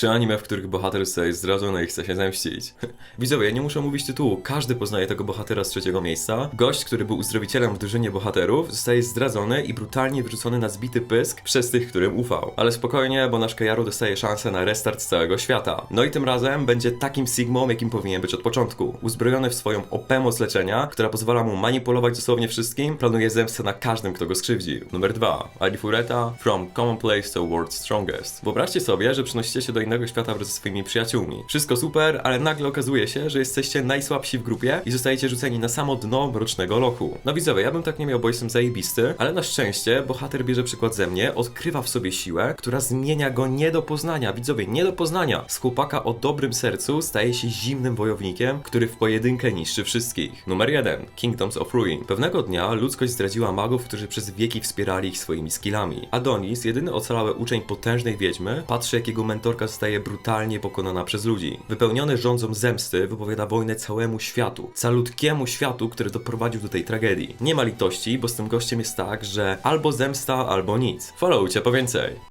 Trzy anime, w których bohater zostaje zdradzony i chce się zemścić. Widzowie, ja nie muszę mówić tytułu, każdy poznaje tego bohatera z trzeciego miejsca. Gość, który był uzdrowicielem w drużynie bohaterów, zostaje zdradzony i brutalnie wyrzucony na zbity pysk przez tych, którym ufał. Ale spokojnie, bo nasz Kajaru dostaje szansę na restart całego świata. No i tym razem będzie takim Sigmą, jakim powinien być od początku. Uzbrojony w swoją OP moc leczenia, która pozwala mu manipulować dosłownie wszystkim, planuje zemstę na każdym, kto go skrzywdził. Numer 2. Alifureta, From Commonplace to World's Strongest. Wyobraźcie sobie, że przenosicie się do świata wraz ze swoimi przyjaciółmi. Wszystko super, ale nagle okazuje się, że jesteście najsłabsi w grupie i zostajecie rzuceni na samo dno mrocznego lochu. No widzowie, ja bym tak nie miał, bo jestem zajebisty, ale na szczęście bohater bierze przykład ze mnie, odkrywa w sobie siłę, która zmienia go nie do poznania. Widzowie, nie do poznania. Z chłopaka o dobrym sercu staje się zimnym wojownikiem, który w pojedynkę niszczy wszystkich. Numer 1. Kingdoms of Ruin. Pewnego dnia ludzkość zdradziła magów, którzy przez wieki wspierali ich swoimi skillami. Adonis, jedyny ocalały uczeń potężnej wiedźmy, patrzy jak jego mentorka zostaje brutalnie pokonana przez ludzi. Wypełniony rządzą zemsty wypowiada wojnę całemu światu. Calutkiemu światu, który doprowadził do tej tragedii. Nie ma litości, bo z tym gościem jest tak, że albo zemsta, albo nic. Followcie po więcej.